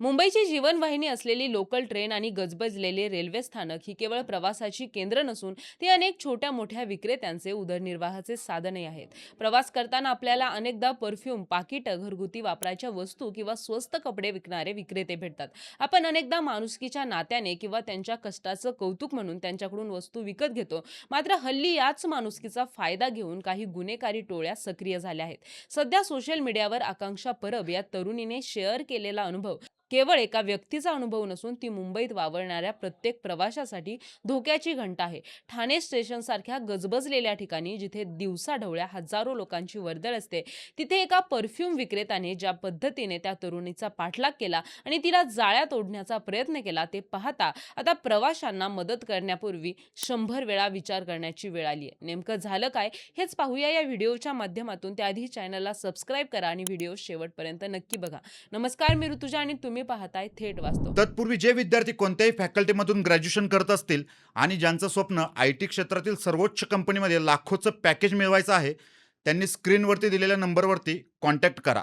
मुंबईची जीवनवाहिनी असलेली लोकल ट्रेन आणि गजबजलेले रेल्वे स्थानक ही केवळ प्रवासाची केंद्र नसून ती अनेक छोट्या मोठ्या विक्रेत्यांचे उदरनिर्वाहाचे साधनही आहेत. प्रवास करताना आपल्याला अनेकदा परफ्यूम पाकिटं घरगुती वापरायच्या वस्तू किंवा स्वस्त कपडे विकणारे विक्रेते भेटतात. आपण अनेकदा माणुसकीच्या नात्याने किंवा त्यांच्या कष्टाचं कौतुक म्हणून त्यांच्याकडून वस्तू विकत घेतो. मात्र हल्ली याच माणुसकीचा फायदा घेऊन काही गुन्हेगारी टोळ्या सक्रिय झाल्या आहेत. सध्या सोशल मीडियावर आकांक्षा परब या तरुणीने शेअर केलेला अनुभव केवळ एका व्यक्तीचा अनुभव नसून ती मुंबईत वावरणाऱ्या प्रत्येक प्रवाशासाठी धोक्याची घंटा आहे. ठाणे स्टेशनसारख्या गजबजलेल्या ठिकाणी जिथे दिवसाढवळ्या हजारो लोकांची वर्दळ असते तिथे एका परफ्यूम विक्रेत्याने ज्या पद्धतीने त्या तरुणीचा पाठलाग केला आणि तिला जाळ्यात ओढण्याचा प्रयत्न केला ते पाहता आता प्रवाशांना मदत करण्यापूर्वी शंभर वेळा विचार करण्याची वेळ आली आहे. नेमकं झालं काय हेच पाहूया या व्हिडिओच्या माध्यमातून. त्याआधी चॅनलला सबस्क्राईब करा आणि व्हिडिओ शेवटपर्यंत नक्की बघा. नमस्कार मी ऋतुजा आणि तुम्ही पाहताय थेट वाचतो. तत्पूर्वी जे विद्यार्थी कोणत्याही फॅकल्टीमधून ग्रॅज्युएशन करत असतील आणि ज्यांचं स्वप्न आय टी क्षेत्रातील सर्वोच्च कंपनीमध्ये लाखोचं पॅकेज मिळवायचं आहे त्यांनी स्क्रीनवरती दिलेल्या नंबरवरती कॉन्टॅक्ट करा.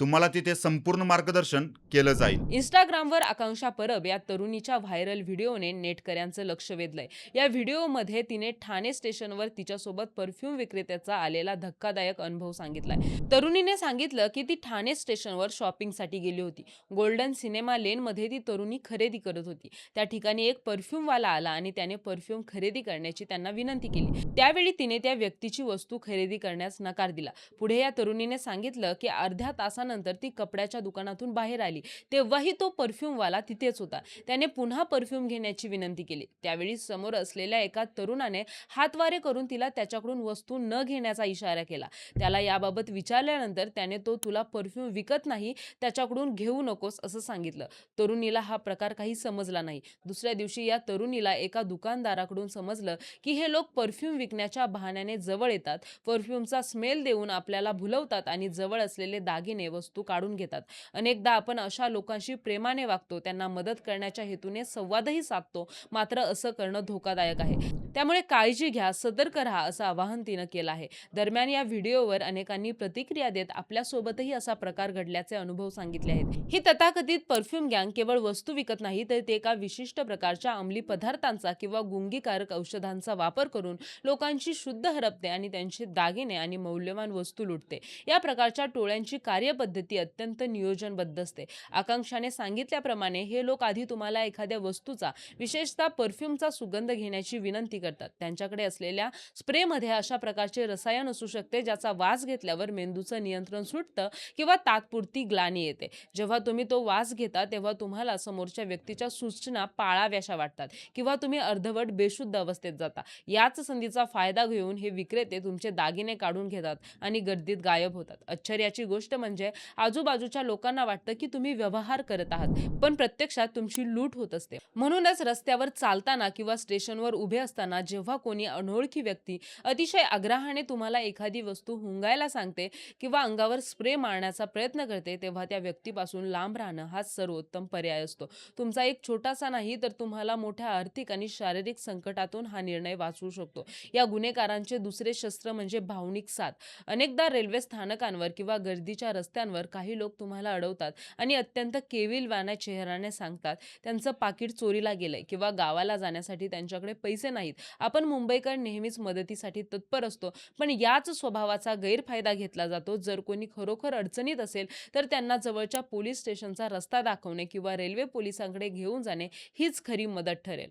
तुम्हाला तिथे संपूर्ण मार्गदर्शन केलं जाईल. इंस्टाग्रामवर आकांक्षा परब या तरुणीच्या व्हायरल व्हिडिओने नेटकऱ्यांचं लक्ष वेधलंय. या व्हिडिओमध्ये तिने ठाणे स्टेशनवर तिच्यासोबत परफ्यूम विक्रेत्याचा आलेला धक्कादायक अनुभव सांगितलाय. तरुणीने सांगितलं की ती ठाणे स्टेशनवर शॉपिंगसाठी गेली होती. गोल्डन सिनेमा लेनमध्ये ती तरुणी खरेदी करत होती. त्या ठिकाणी एक परफ्यूमवाला आला आणि त्याने परफ्यूम खरेदी करण्याची त्यांना विनंती केली. त्यावेळी तिने त्या व्यक्तीची वस्तू खरेदी करण्यास नकार दिला. पुढे या तरुणीने सांगितलं की अर्ध्या तासानंतर ती कपड्याच्या दुकानातून बाहेर आली. तेव्हाही तो परफ्यूमवाला तिथेच होता. त्याने पुन्हा परफ्यूम घेण्याची विनंती केली. त्यावेळी समोर असलेल्या एका तरुणाने हातवारे करून तिला त्याच्याकडून वस्तू न घेण्याचा इशारा केला. त्याला याबाबत विचारल्यानंतर त्याने तो तुला परफ्यूम विकत नाही त्याच्याकडून घेऊ नकोस असं सांगितलं. तरुणीला हा प्रकार काही समजला नाही. दुसऱ्या दिवशी या तरुणीला एका दुकानदाराकडून समजलं की हे लोक परफ्यूम विकण्याच्या बहाण्याने जवळ येतात. परफ्यूमचा स्मेल देऊन आपल्याला भुलवतात आणि जवळ असलेले दागिने व वस्तू काढून घेतात. अनेकदा आपण अशा लोकांशी प्रेमाने वागतो त्यांना मदत करण्याच्या हेतूने संवादही साधतो. मात्र असं करणं धोकादायक आहे. त्यामुळे काळजी घ्या सतर्क राहा असं आवाहन तिनं केलं आहे. दरम्यान या व्हिडिओवर अनेकांनी प्रतिक्रिया देत आपल्यासोबतही असा प्रकार घडल्याचे अनुभव सांगितले आहेत. ही तथाकथित परफ्यूम गँग केवळ वस्तू विकत नाही तर ते एका विशिष्ट प्रकारच्या अंमली पदार्थांचा किंवा गुंगीकारक औषधांचा वापर करून लोकांची शुद्ध हरपते आणि त्यांचे दागिने आणि मौल्यवान वस्तू लुटते. या प्रकारच्या टोळ्यांची कार्यपद्धती पद्धती अत्यंत नियोजनबद्ध असते. आकांक्षाने सांगितल्याप्रमाणे हे लोक आधी तुम्हाला एखाद्या वस्तूचा विशेषतः परफ्यूमचा सुगंध घेण्याची विनंती करतात. त्यांच्याकडे असलेल्या स्प्रेमध्ये अशा प्रकारचे रसायन असू शकते ज्याचा वास घेतल्यावर मेंदूचं नियंत्रण सुटतं किंवा तात्पुरती ग्लानी येते. जेव्हा तुम्ही तो वास घेता तेव्हा तुम्हाला समोरच्या व्यक्तीच्या सूचना पाळाव्याशा वाटतात किंवा तुम्ही अर्धवट बेशुद्ध अवस्थेत जाता. याच संधीचा फायदा घेऊन हे विक्रेते तुमचे दागिने काढून घेतात आणि गर्दीत गायब होतात. आश्चर्याची गोष्ट म्हणजे आजूबाजूच्या लोकांना वाटतं की तुम्ही व्यवहार करत आहात पण प्रत्यक्षात तुमची लूट होत असते. म्हणूनच रस्त्यावर चालताना किंवा स्टेशनवर उभे असताना जेव्हा कोणी अनोळखी व्यक्ती अतिशय आग्रहाने तुम्हाला एखादी वस्तू हुंगायला सांगते किंवा अंगावर स्प्रे मारण्याचा प्रयत्न करते तेव्हा त्या व्यक्तीपासून लांब राहणं हा सर्वोत्तम पर्याय असतो. तुमचा एक छोटासा नाही तर तुम्हाला मोठ्या आर्थिक आणि शारीरिक संकटातून हा निर्णय वाचवू शकतो. या गुन्हेगारांचे दुसरे शस्त्र म्हणजे भावनिक साथ. अनेकदा रेल्वे स्थानकांवर किंवा गर्दीच्या रस्त्यांवर काही लोक तुम्हाला अडवतात आणि अत्यंत केविलवाण्या चेहऱ्याने सांगतात त्यांचं पाकिट चोरीला गेलंय किंवा गावाला जाण्यासाठी त्यांच्याकडे पैसे नाहीत. आपण मुंबईकर नेहमीच मदतीसाठी तत्पर असतो पण याच स्वभावाचा गैरफायदा घेतला जातो. जर कोणी खरोखर अडचणीत असेल तर त्यांना जवळच्या पोलीस स्टेशनचा रस्ता दाखवणे किंवा रेल्वे पोलिसांकडे घेऊन जाणे हीच खरी मदत ठरेल.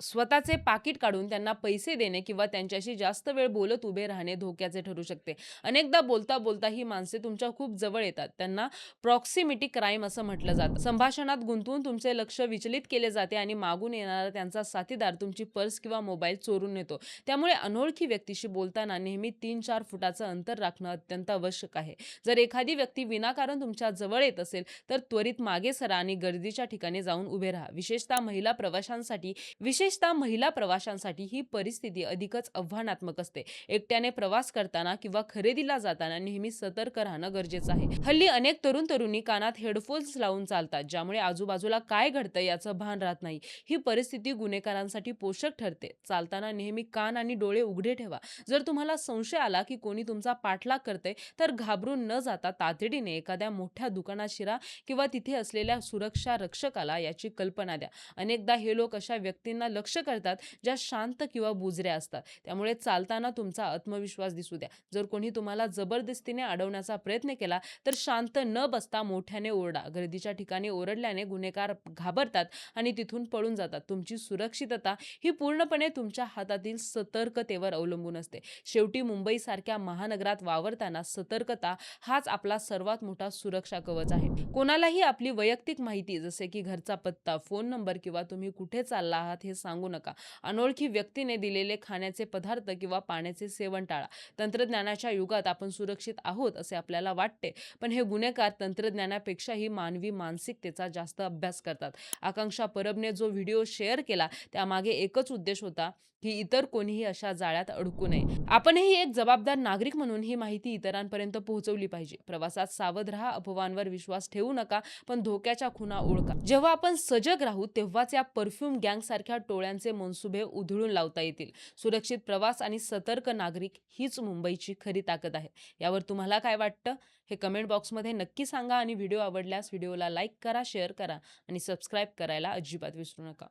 स्वतःचे पाकिट काढून त्यांना पैसे देणे किंवा त्यांच्याशी जास्त वेळ बोलत उभे राहणे धोक्याचे ठरू शकते. अनेकदा बोलता बोलता ही माणसे तुमच्या खूप जवळ येतात. त्यांना प्रॉक्सिमिटी क्राईम असं म्हटलं जातं. संभाषणात गुंतवून तुमचे लक्ष विचलित केले जाते आणि मागून येणारा त्यांचा साथीदार तुमची पर्स किंवा मोबाईल चोरून नेतो. त्यामुळे अनोळखी व्यक्तीशी बोलताना नेहमी तीन चार फुटाचं अंतर राखणं अत्यंत आवश्यक आहे. जर एखादी व्यक्ती विनाकारण तुमच्या जवळ येत असेल तर त्वरित मागे सरा आणि गर्दीच्या ठिकाणी जाऊन उभे राहा. विशेषतः महिला प्रवाशांसाठी विशेष विशेषतः महिला प्रवाशांसाठी ही परिस्थिती अधिकच आव्हानात्मक असते. एकट्याने प्रवास करताना किंवा खरेदीला जाताना नेहमी सतर्क राहणं गरजेचं आहे. हल्ली अनेक तरुण तरुणी कानात हेडफोन्स लावून चालतात ज्यामुळे आजूबाजूला काय घडतं याचं भान राहत नाही. ही परिस्थिती गुन्हेगारांसाठी पोषक ठरते. चालताना नेहमी कान आणि डोळे उघडे ठेवा. जर तुम्हाला संशय आला की कोणी तुमचा पाठलाग करते तर घाबरून न जाता तातडीने एखाद्या मोठ्या दुकानात शिरा किंवा तिथे असलेल्या सुरक्षा रक्षकाला याची कल्पना द्या. अनेकदा हे लोक अशा व्यक्तींना लक्ष करतात ज्या शांत किंवा बुजऱ्या असतात. त्यामुळे चालताना तुमचा आत्मविश्वास दिसू द्या. जर कोणी तुम्हाला जबरदस्तीने अडवण्याचा प्रयत्न केला तर शांत न बसता मोठ्याने ओरडा. गर्दीच्या ठिकाणी ओरडल्याने गुन्हेगार घाबरतात आणि तिथून पळून जातात. तुमची सुरक्षितता ही पूर्णपणे तुमच्या हातातील सतर्कतेवर अवलंबून असते. शेवटी मुंबईसारख्या महानगरात वावरताना सतर्कता हाच आपला सर्वात मोठा सुरक्षा कवच आहे. कोणालाही आपली वैयक्तिक माहिती जसे की घरचा पत्ता फोन नंबर किंवा तुम्ही कुठे चालला आहात हे सांगू नका. अनोळखी व्यक्तीने दिलेले खाण्याचे पदार्थ किंवा पाण्याचे सेवन टाळा. तंत्रज्ञानाच्या युगात आपण सुरक्षित आहोत असे आपल्याला वाटते. पण हे गुन्हेगार तंत्रज्ञानापेक्षाही मानवी मानसिकतेचा जास्त अभ्यास करतात. आकांक्षा परबने जो व्हिडिओ शेअर केला त्यामागे एकच उद्देश होता की इतर कोणीही अशा जाळ्यात अडकू नये. आपणही एक जबाबदार नागरिक म्हणून ही माहिती इतरांपर्यंत पोहोचवली पाहिजे. प्रवासात सावध राहा अफवांवर विश्वास ठेवू नका पण धोक्याच्या खुणा ओळखा. जेव्हा आपण सजग राहू तेव्हाच या परफ्यूम गँग सारख्या टोळ्यांचे मनसुबे उधळून लावता येतील. सुरक्षित प्रवास आणि सतर्क नागरिक हीच मुंबईची खरी ताकद आहे. यावर तुम्हाला काय वाटतं? हे कमेंट बॉक्समध्ये नक्की सांगा आणि व्हिडिओ आवडल्यास व्हिडिओला लाईक करा शेअर करा आणि सबस्क्राईब करायला अजिबात विसरू नका.